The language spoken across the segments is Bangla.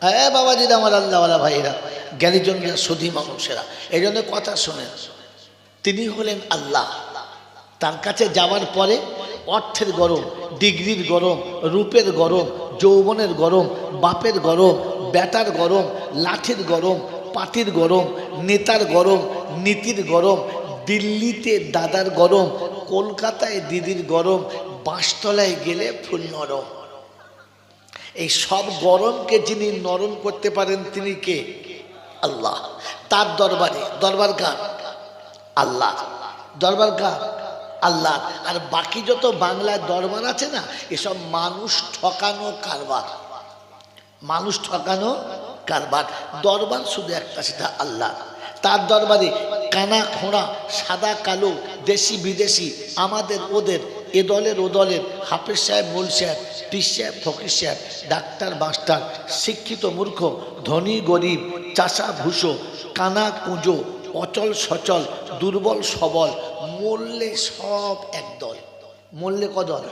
হ্যাঁ বাবাজিরা আমার আল্লাহওয়ালা ভাইরা জ্ঞানীজনরা সুধী মানুষেরা। এই জন্য কথা শোনেন। তিনি হলেন আল্লাহ। তার কাছে যাওয়ার পরে অর্থের গরম, ডিগ্রির গরম, রূপের গরম, যৌবনের গরম, বাপের গরম ব্যাটার গরম, লাঠির গরম পাটির গরম, নেতার গরম, নীতির গরম, দিল্লিতে দাদার গরম, কলকাতায় দিদির গরম বাঁশতলায় গেলে ফুল নরম। এই সব গরমকে যিনি নরম করতে পারেন, তিনি কে? আল্লাহ। তার দরবারে, দরবার কার? আল্লাহ। দরবার কার? আল্লাহ। আর বাকি যত বাংলায় দরবার আছে না, এসব মানুষ ঠকানো কারবার। মানুষ ঠকানো কারবার। দরবার শুধু একটা, সেটা আল্লাহ। তার দরবারে কানা খোঁড়া সাদা কালো দেশি বিদেশি আমাদের, ওদের এ দলের ও দলের হাফেজ সাহেব, মূল সাহেব পিস সাহেব, ফকির সাহেব, ডাক্তার, মাস্টার, শিক্ষিত মূর্খ, ধনী, গরিব, চাষা, ভুষো, কানা, কুঁজো, অচল, সচল, দুর্বল, সবল মূল্যে সব একদল মূল্যে কদল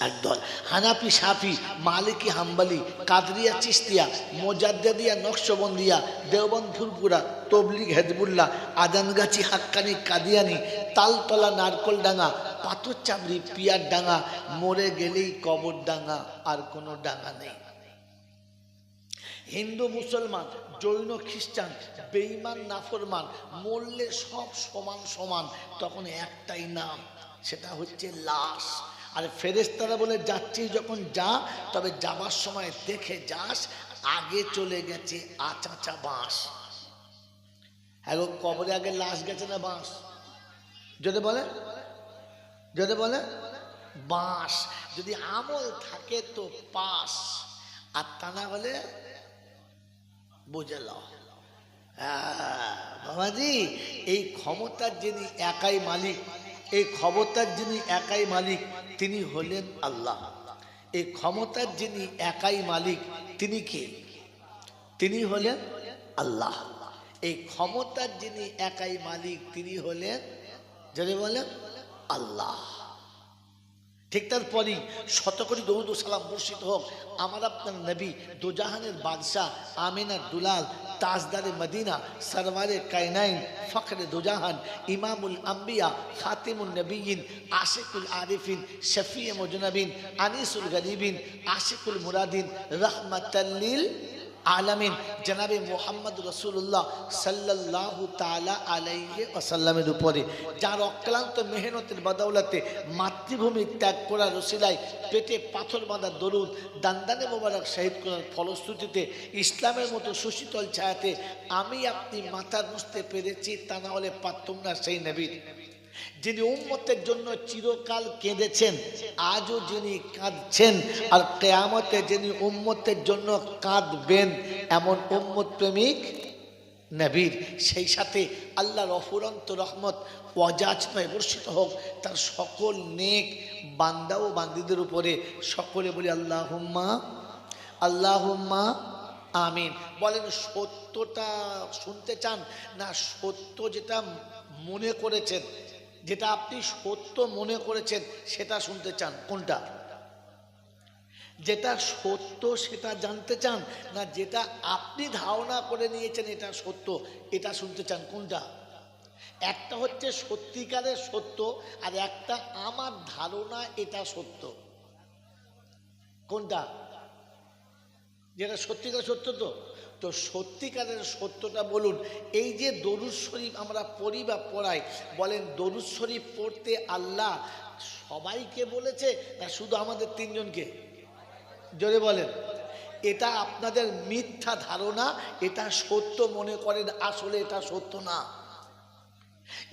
একদল হানাফি, সাফি, মালিকি, হাম্বালি, কাদরিয়া, চিস্তিয়া মোজাদ্দিয়া নকশবন্দিয়া দেওবন্দ ফুরপুরা তবলিগ, হেজবুল্লাহ, আদানগাছি, হাক্কানি, কাদিয়ানি, তালতলা নারকল ডাঙা পাথর চাবড়ি পিয়ার ডাঙা, মরে গেলেই কবর ডাঙা, আর কোনো ডাঙা নেই। হিন্দু, মুসলমান, জৈন, খ্রিস্টান বেইমান নাফরমান, মরলে সব সমান সমান, তখন একটাই নাম, সেটা হচ্ছে লাশ। আর ফেরেস্তারা বলে, যাচ্ছি যখন যা, তবে যাবার সময় দেখে যাস, আগে চলে গেছে আচাচা বাঁশ। এখন কবরে আগে লাশ গেছে না বাঁশ? যদি বলে? যদি বলে বাঁশ। যদি আমল থাকে তো পাস। আর তা না হলে বুঝে লাও হ্যাঁ, বাবাজি এই ক্ষমতার যিনি একাই মালিক এই ক্ষমতার যিনি একাই মালিক তিনি হলেন আল্লাহ। এই ক্ষমতার যিনি একাই মালিক তিনি কে? তিনি হলেন আল্লাহ। এই ক্ষমতার যিনি একাই মালিক তিনি হলেন যদি বলেন আল্লাহ। ঠিক তারপরই শতকরি দৌদ সালাম বর্ষিত হোক, আমার আপনার নবী দুজাহানের বাদশাহ আমিনার দুলাল, তাজদারে মদিনা, সরওয়ারে কায়নাইন ফখরে দুজাহান, ইমামুল আম্বিয়া খাতিমুল নবীন আশিকুল আরিফিন শফি মজনবিন, আনিসুল গরিবিন, আশিকুল মুরাদিন রহমতাল্লিল আলামিন জনাবে মোহাম্মদ রসুল্লাহ সাল্লাহ তালা আলাইহে আসাল্লামের উপরে, যার অক্লান্ত মেহনতের বদৌলতে মাতৃভূমি ত্যাগ করা রসিলায় পেটে পাথর বাঁধা দরুদ, দান্দানে মোবারক শাহিদ করার ফলশ্রুতিতে ইসলামের মতো সুশীতল ছায়াতে আমি আপনি মাথা বুঝতে পেরেছি, তা না হলে পারতুম না সেই নবীর। যিনি উম্মতের জন্য চিরকাল কেঁদেছেন, আজও যিনি কাঁদছেন, আর কেয়ামতে যিনি উম্মতের জন্য কাঁদবেন, এমন উম্মত প্রেমিক নবীর। সেই সাথে আল্লাহর অফুরন্ত রহমত, ওয়াজাজ নয় বর্ষিত হোক, তার সকল নেক বান্দা ও বান্দিদের উপরে সকলে বলি আল্লাহ হুম্মা আল্লাহ হুম্মা আমিন। বলেন, সত্যটা শুনতে চান? না, সত্য যেটা মনে করেছেন যেটা আপনি সত্য মনে করেছেন, সেটা শুনতে চান। কোনটা? যেটা সত্য, সেটা জানতে চান না যেটা আপনি ধারণা করে নিয়েছেন এটা সত্য, এটা শুনতে চান, কোনটা? একটা হচ্ছে সত্যিকারের সত্য আর একটা আমার ধারণা এটা সত্য। কোনটা? যেটা সত্যিকার সত্য তো? তো সত্যিকারের সত্যটা বলুন। এই যে দরুদ শরীফ আমরা পড়ি বা পড়াই, বলেন দরুদ শরীফ পড়তে আল্লাহ সবাইকে বলেছে না শুধু আমাদের তিনজনকে? জোরে বলেন। এটা আপনাদের মিথ্যা ধারণা, এটা সত্য মনে করেন, আসলে এটা সত্য না।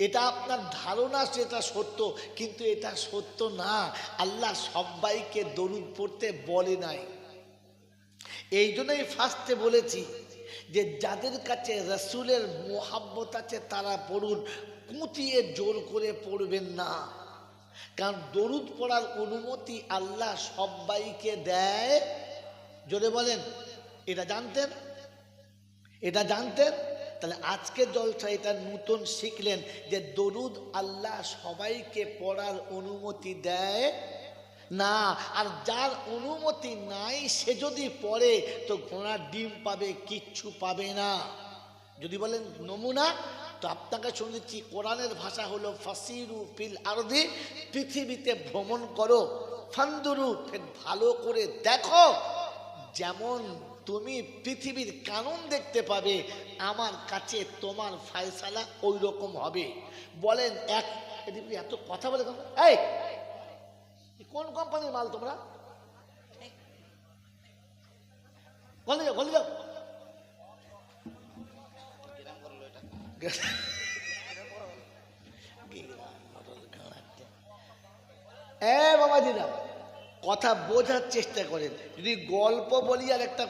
এটা আপনার ধারণা সেটা সত্য, কিন্তু এটা সত্য না। আল্লাহ সবাইকে দরুদ পড়তে বলে নাই। এই জন্যই ফার্স্টে বলেছি যে যাদের কাছে রসুলের মোহাব্বত আছে তারা পড়ুন কুঁতিয়ে জোর করে পড়বেন না। কারণ দরুদ পড়ার অনুমতি আল্লাহ সবাইকে দেয়। জোরে বলেন, এটা জানতেন? এটা জানতেন? তাহলে আজকে জলসা এটা নতুন শিখলেন যে দরুদ আল্লাহ সবাইকে পড়ার অনুমতি দেয়। না, আর যার অনুমতি নাই, সে যদি পড়ে, তো ঘোড়ার ডিম পাবে, কিচ্ছু পাবে না যদি বলেন নমুনা, তো আপনাকে শুনেছি, কোরআনের ভাষা হলো, ফাসিরু ফিল আরদি, পৃথিবীতে ভ্রমণ করো, ফান্দুরু, ফের ভালো করে দেখো, যেমন তুমি পৃথিবীর কানুন দেখতে পাবে, আমার কাছে তোমার ফায়সালা ওই রকম হবে বলেন এক এত কথা বলে? এই কোন কোম্পানির মাল তোমরা? গলে যাও গলে যাও। কথা বোঝার চেষ্টা করেন। যদি গল্প বলি আর একটা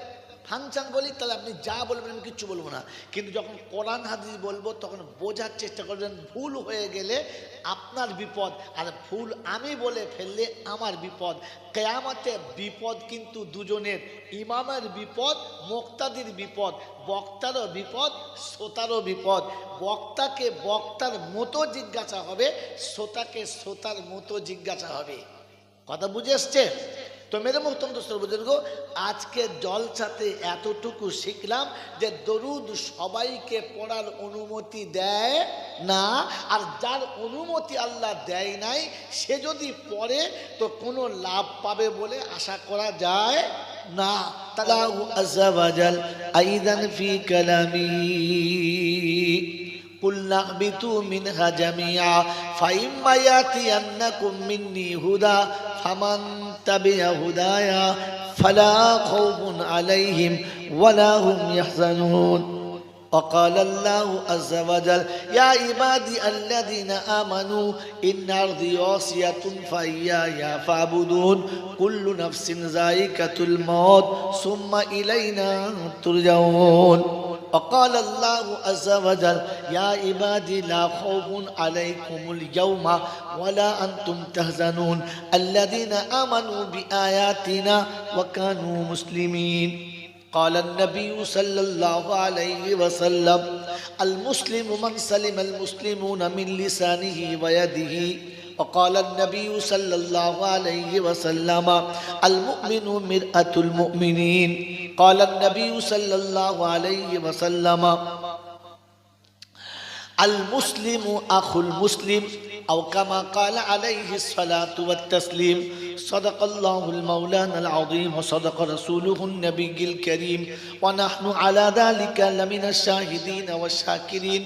ফাংশন বলি, তাহলে আপনি যা বলবেন আমি কিচ্ছু বলব না। কিন্তু যখন কোরআন হাদিস বলব, তখন বোঝার চেষ্টা করবেন, ভুল হয়ে গেলে আপনার বিপদ। আর ভুল আমি বলে ফেললে আমার বিপদ। কেয়ামতে বিপদ কিন্তু দুজনের, ইমামের বিপদ, মোক্তাদির বিপদ, বক্তারও বিপদ, শ্রোতারও বিপদ। বক্তাকে বক্তার মতো জিজ্ঞাসা হবে, শ্রোতাকে শ্রোতার মতো জিজ্ঞাসা হবে। কথা বুঝে এসছে? তো মেরে মুহতম দোস্তর বুজুর্গ, আজকে জলসাতে এতটুকু শিখলাম যে দরুদ সবাইকে পড়ার অনুমতি দেয় না, আর যার অনুমতি আল্লাহ দেয় নাই, সে যদি পড়ে তো কোনো লাভ পাবে বলে আশা করা যায় না। তালাহু আজাল আইদান ফি কালামি। قل اهبطوا منها جميعا فإما يأتينكم مني هدى فمن تبع هدايا فلا خوف عليهم ولا هم يحزنون. وقال الله عز وجل يا عبادي الذين آمنوا إن أرضي واسية فإياي فاعبدون. كل نفس ذائقة الموت ثم إلينا ترجعون. وقال الله عز وجل يا عبادي لا خوف عليكم اليوم ولا أنتم تهزنون الذين آمنوا بآياتنا وكانوا مسلمين. قال النبي صلى الله عليه وسلم المسلم من سلم المسلمون من لسانه ويده. وقال النبي صلى الله عليه وسلم المؤمن مرأة المؤمنين. قال النبي صلى الله عليه وسلم المسلم أخو المسلم أو كما قال عليه الصلاة والتسليم صدق الله المولانا العظيم وصدق رسوله النبي الكريم ونحن على ذلك لمن الشاهدين والشاكرين.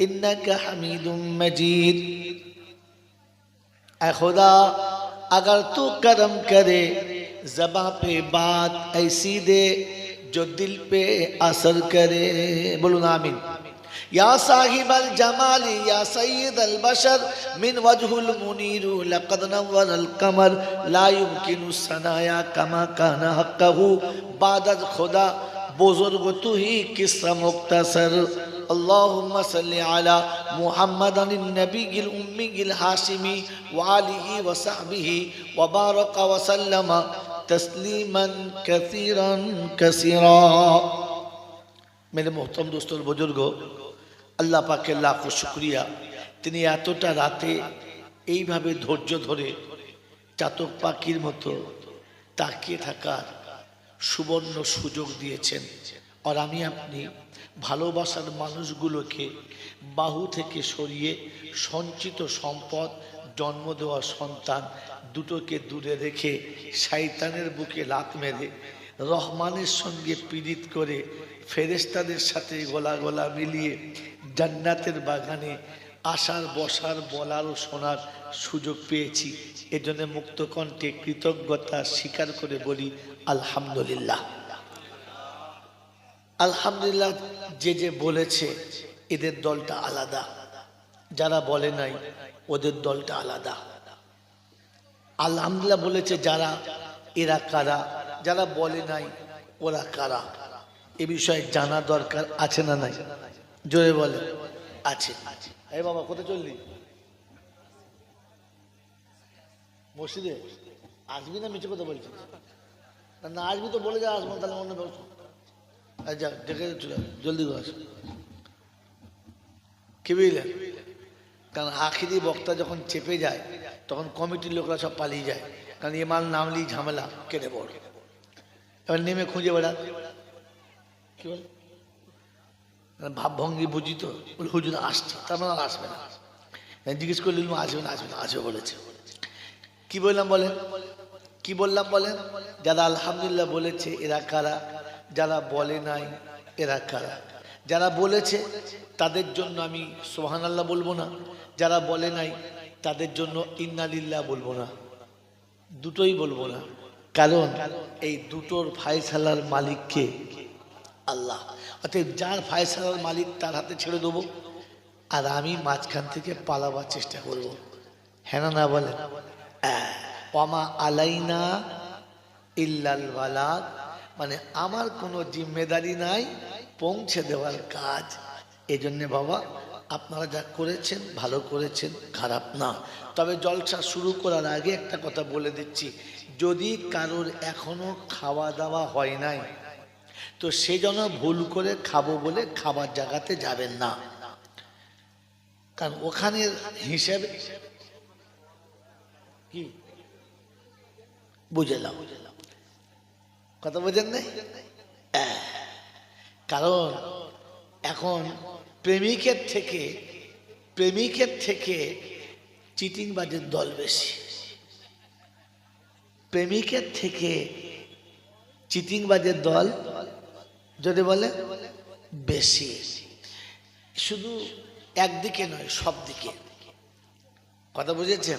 إنك حميد مجيد۔ اے خدا، اگر تو کرم کرے، زباں پہ بات ایسی دے جو دل پہ اثر کرے۔ بولو آمین۔ یا صاحب الجمال، یا سید البشر، من وجه المنیر، لقد نور القمر، لا يمكن الثنایا کما کان حقه بعد خدا বুজুর্গ তুহি কিসা মুক্তাসার اللهم صل على محمد النبي الأمي الهاشمي وآله وصحبه وبارك وسلم تسليما كثيرا كثيرا میرے محترم دوستو بزرگ আল্লাহ পাকে লাখ শুক্রিয়া তিনি এতটা রাতে এইভাবে ধৈর্য ধরে চাতক পাখির মতো তাকিয়ে থাকার সুবর্ণ সুযোগ দিয়েছেন। আর আমি আপনি ভালোবাসার মানুষগুলোকে বাহু থেকে সরিয়ে সঞ্চিত সম্পদ, জন্ম দেওয়া সন্তান দুটোকে দূরে রেখে শয়তানের বুকে লাত মেরে রহমানের সঙ্গে পীড়িত করে ফেরেস্তাদের সাথে গলা গলা মিলিয়ে জান্নাতের বাগানে আসার বসার, বলার ও শোনার সুযোগ পেয়েছি। এজন্য মুক্তকণ্ঠে কৃতজ্ঞতা স্বীকার করে বলি, আলহামদুলিল্লাহ। আলহামদুলিল্লাহ, যে যে বলেছে, এদের দলটা আলাদা। যারা বলে নাই, ওদের দলটা আলাদা। আলহামদুলিল্লাহ বলেছে যারা, এরা কারা? যারা বলে নাই, ওরা কারা? এ বিষয়ে জানা দরকার আছে না নাই? জোরে বলে, আছে। এই বাবা কোথায় চললি? মসজিদে? আসবি না মিছে কথা বলছিস? না, না আসবি তো বলে যা আসব তাহলে অন্য ব্যবস্থা যা ডেকে চলে জলদি করে আস কি বুঝলেন কারণ আখিরি বক্তা যখন চেপে যায় তখন কমিটির লোকরা সব পালিয়ে যায়। কারণ এ মাল নামলেই ঝামেলা কেটে পড়ে। এবার নেমে খুঁজে বেড়া। কি বল? ভাবভঙ্গি বুঝি তো হুজুর, আসছে। তার মানে আর আসবে না। জিজ্ঞেস করলে আসবে না আসবে না। আসবে, বলেছে। কি বললাম বলেন? কি বললাম বলেন? যারা আলহামদুলিল্লাহ বলেছে, এরা কারা? যারা বলে নাই, এরা কারা? যারা বলেছে, তাদের জন্য আমি সোহান আল্লাহ বলব না। যারা বলে নাই, তাদের জন্য ইন্নালিল্লাহ বলব না। দুটোই বলব না। কারণ, এই দুটোর ফায়সালার মালিককে আল্লাহ অতএব যার ফায়সালার মালিক তার হাতে ছেড়ে দেবো আর আমি মাঝখান থেকে পালাবার চেষ্টা করব। হ্যাঁ না বলেন অমা আলাইনা ইল্লাল বালাগ মানে আমার কোনো জিম্মেদারি নাই পৌঁছে দেওয়ার কাজ। এই জন্যে বাবা, আপনারা যা করেছেন ভালো করেছেন, খারাপ না। তবে জলসা শুরু করার আগে একটা কথা বলে দিচ্ছি। যদি কারোর এখনও খাওয়া দাওয়া হয় নাই তো সে যেন ভুল করে খাব বলে খাবার জায়গাতে যাবেন না। কারণ ওখানের হিসেবে কি? বুঝলাম কথা বোঝেন নাই? আহ, কারণ এখন প্রেমিকের থেকে প্রেমিকের থেকে চিটিংবাজের দল বেশি। প্রেমিকের থেকে চিটিংবাজের দল যদি বলে, বেশি। শুধু একদিকে নয়, সব দিকে। কথা বুঝেছেন?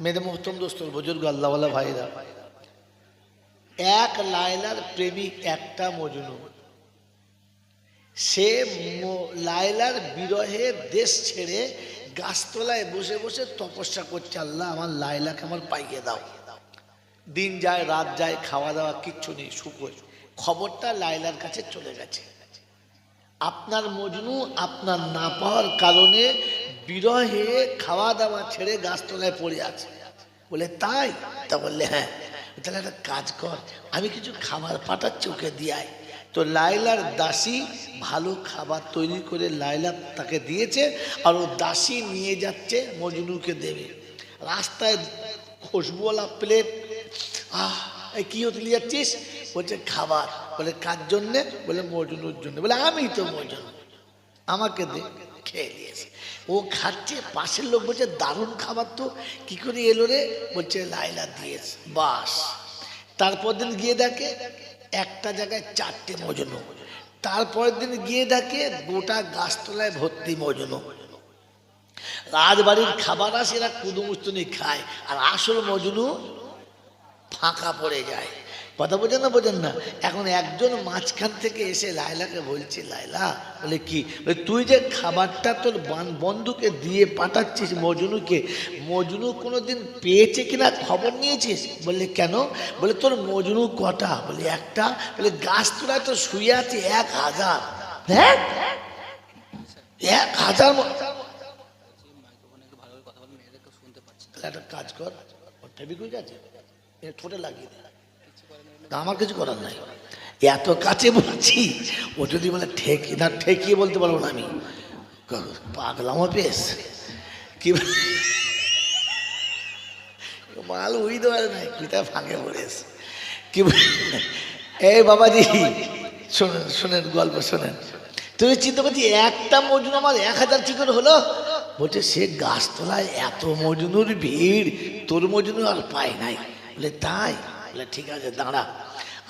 মেরে মোহতম দোস্ত, বুজুর্গ, আল্লাহওয়ালা ভাইরা। এক লায়লার প্রেমিক একটা মজনু। সে লায়লার বিরহে দেশ ছেড়ে গাছতলায় বসে বসে তপস্যা করছে, আল্লাহ, আমার লায়লাকে আমার পাইয়ে দাও। দিন যায়, রাত যায়, খাওয়া দাওয়া কিচ্ছু নেই শুকোয় খবরটা লায়লার কাছে চলে গেছে। আপনার মজনু, আপনার না পাওয়ার কারণে বিরহে খাওয়া দাওয়া ছেড়ে গাছতলায় পড়ে আছে। বলে, তাই? তা বললে হ্যাঁ। তাহলে একটা কাজ কর, আমি কিছু খাবার পাঠাচ্ছি ওকে দিয়াই তো লাইলার দাসী ভালো খাবার তৈরি করে লাইলা তাকে দিয়েছে আর ও দাসী নিয়ে যাচ্ছে মজনুকে দেবে। রাস্তায় খুশবুওয়ালা প্লেট আহ কি হতে নিয়ে যাচ্ছিস? বলছে, খাবার। বলে, কার জন্যে? বলে, মজনুর জন্য। বলে আমি তো মজনু আমাকে দে, খেয়ে নিয়েছে। ও খাচ্ছে, পাশের লোক বলছে, দারুণ খাবার তো। কি করে এলো রে? বলছে লাইলা দিয়েছে, বাস। তারপর দিন গিয়ে দেখে, একটা জায়গায় চারটে মজনু। তারপরের দিন গিয়ে দেখে, গোটা গাছতলায় ভর্তি মজনু। রাজবাড়ির খাবার আসে এরা কুদুমুস্তুনি খায়। আর আসল মজনু ফাঁকা পড়ে যায়। কথা বোঝেন না বোঝেন না। এখন একজন মাঝখান থেকে এসে লাইলাকে বলছে লাইলা বলে কি? তুই যে খাবারটা তোর বান- বন্ধুকে দিয়ে পাঠাচ্ছিস মজনুকে, মজনু কোনোদিন পেয়েছে কিনা খবর নিয়েছিস? বললে কেন? বলে, তোর মজনু কটা? বলে, একটা। বলে, গাছ তোলায় তো শুয়ে আছে, এক হাজার। হ্যাঁ এক হাজার একটা কাজ কর আছে ঠোঁটে লাগিয়ে দে। তা আমার কিছু করার নাই। এত কাছে বলছি, ও যদি বলে ঠেকি, না ঠেকিয়ে বলতে পারব না আমি। পাগলামো পেস কি? মাল উই দেওয়ার নাই কুইতা ভাঙে পড়েছে কি এই বাবাজি, শোনেন শোনেন, গল্প শোনেন। তুমি চিন্তা করছি, একটা মজুন আমার এক হাজার করে হলো, বলছে, সে গাছতলায় এত মজনুর ভিড়, তোর মজনু আর পায় নাই। বলে, তাই? বলে, ঠিক আছে, দাঁড়া।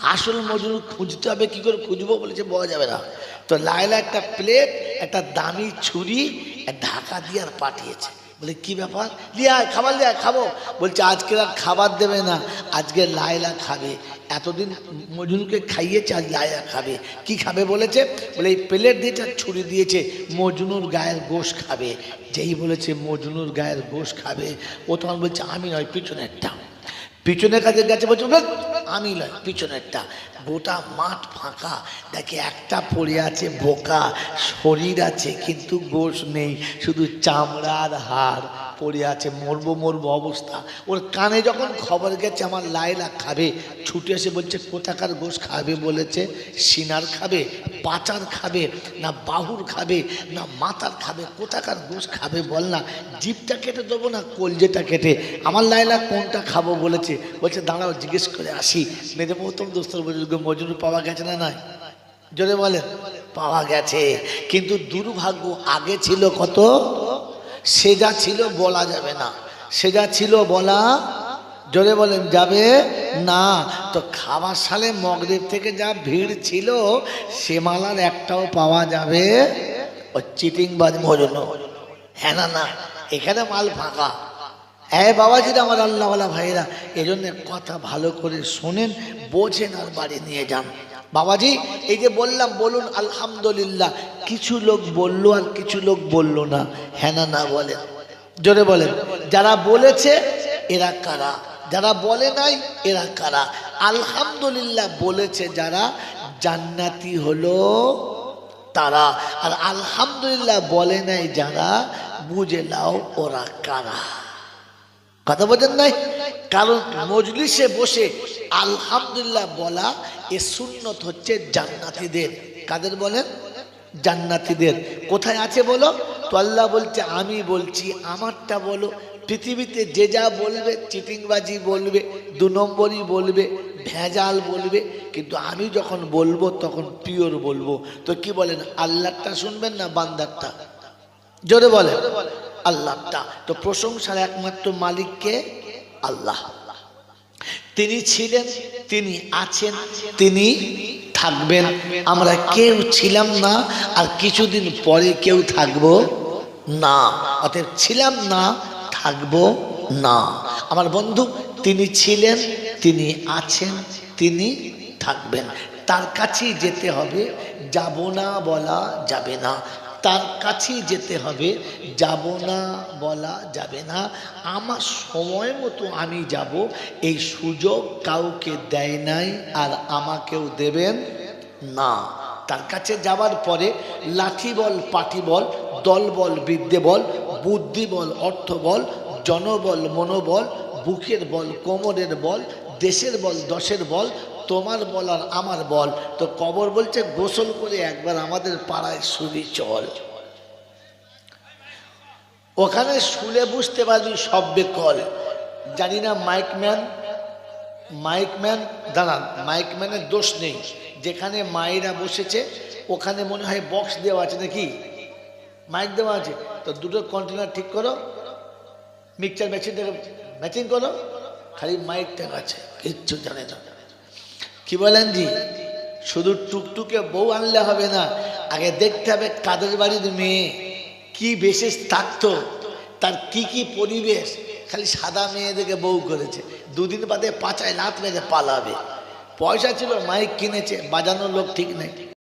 আসল মজনু খুঁজতে হবে, কি করে খুঁজবো? বলেছে, বলা যাবে না। তো লাইলা একটা প্লেট, একটা দামি ছুরি আর ঢাকা দিয়ে আর পাঠিয়েছে। বলে, কি ব্যাপার? লিয়ায় খাবার লিয়ায় খাব। বলছে আজকে আর খাবার দেবে না, আজকে লায়লা খাবে। এতদিন মজনুকে খাইয়েছে, আজ লায়লা খাবে। কি খাবে বলেছে? বলে, এই প্লেট দিয়েছে আর ছুরি দিয়েছে, মজনুর গায়ের গোশ খাবে। যেই বলেছে, মজনুর গায়ের গোশ খাবে। ও তখন বলছে, আমি নয়, পিছনেরটা। পিছনের কাছে গেছে বলছে আমি নয়, পিছনেরটা। গোটা মাঠ ফাঁকা। দেখে একটা পড়ে আছে বোকা, শরীর আছে, কিন্তু গোশ নেই, শুধু চামড়ার হাড়। পড়ে আছে, মরবো মরবো অবস্থা। ওর কানে যখন খবর গেছে, আমার লাইলা খাবে, ছুটে এসে বলছে, কোথাকার গোশ খাবে? বলেছে, সিনার খাবে, পাচার খাবে, না বাহুর খাবে, না মাথার খাবে, কোথাকার গোশ খাবে বল না। জিপটা কেটে দেবো না, কলজেটা কেটে? আমার লাইলা কোনটা খাব? বলেছে। বলছে, দাঁড়াও, জিজ্ঞেস করে আসি। মেরে প্রথম দোস্তর বুজুর্গ মজুর পাওয়া গেছে না নাই? জোরে বলেন, পাওয়া গেছে, কিন্তু দুর্ভাগ্য আগে ছিল কত? সেজা ছিল বলা যাবে না। সে যা ছিল বলা জোরে বলেন যাবে না। তো খাবার সালে মগরিব থেকে যা ভিড় ছিল, সে মালার একটাও পাওয়া যাবে ও চিটিংবাজ মজন। হ্যাঁ না না, এখানে মাল ফাঁকা। হ্যাঁ বাবাজিরা আমার আল্লাহওয়ালা ভাইরা এই জন্য কথা ভালো করে শোনেন, বোঝেন আর বাড়ি নিয়ে যান। বাবাজি, এই যে বললাম, বলুন আলহামদুলিল্লাহ, কিছু লোক বলল আর কিছু লোক বলল না। হ্যাঁ না বলেন জোরে বলেন, যারা বলেছে, এরা কারা? যারা বলে নাই, এরা কারা? আলহামদুলিল্লাহ বলেছে যারা, জান্নাতি হলো তারা। আর আলহামদুলিল্লাহ বলে নাই যারা, বুঝে নাও ওরা কারা। কথা বোঝেন নাই? কারণ মজলিসে বসে আলহামদুলিল্লাহ বলা এ সুন্নত হচ্ছে জান্নাতীদের। কাদের বলেন? জান্নাতীদের। কোথায় আছে বলো? তো আল্লাহ বলছে, আমি বলছি, আমারটা বলো। পৃথিবীতে যে যা বলবে, চিটিংবাজি বলবে, দু নম্বরই বলবে, ভেজাল বলবে। কিন্তু আমি যখন বলব, তখন পিওর বলব। তো কি বলেন? আল্লাহটা শুনবেন না বান্দারটা? জোরে বলেন। আল্লাহটা তো প্রশংসার একমাত্র মালিককে আল্লাহ। তিনি ছিলেন, তিনি আছেন, তিনি থাকবেন। আমরা কেউ ছিলাম না আর কিছুদিন পরে কেউ থাকব না। অতএব ছিলাম না, থাকব না। আমার বন্ধু, তিনি ছিলেন, তিনি আছেন, তিনি থাকবেন। তার কাছেই যেতে হবে, যাব না বলা যাবে না। তার কাছেই যেতে হবে। যাব না, বলা যাবে না। আমার সময় মতো আমি যাব। এই সুযোগ কাউকে দেয় নাই আর আমাকেও দেবেন না। তার কাছে যাওয়ার পরে লাঠি বল, পাটি বল, দল বল, বিদ্যে বল, বুদ্ধি বল, অর্থ বল, জনবল, মনোবল, বুকের বল, কোমরের বল, দেশের বল, দশের বল তোমার বল আর আমার বল। তো কবর বলছে, গোসল করে একবার আমাদের পাড়ায় শুবি চল। ওখানে শুলে বুঝতে পারবি শব্দে কল জানি না মাইকম্যান মাইকম্যান দাঁড়ান মাইকম্যানের দোষ নেই। যেখানে মায়েরা বসেছে, ওখানে মনে হয় বক্স দেওয়া আছে নাকি? মাইক দেওয়া আছে। তো দুটো কন্টেনার ঠিক করো। মিক্সচার মেশিন থেকে ম্যাচিং করো। খালি মাইকটা আছে কিচ্ছু জানে না। কি বলেন জি? শুধু টুকটুকে বউ আনলে হবে না, আগে দেখতে হবে কাদের বাড়ির মেয়ে, কি বিশেষ থাকতো, তার কি কি পরিবেশ, খালি সাদা মেয়েদেরকে বউ করেছে। দুদিন বাদে পাচায় লাত মেরে পালাবে। পয়সা ছিল, মাইক কিনেছে, বাজানোর লোক ঠিক নেই।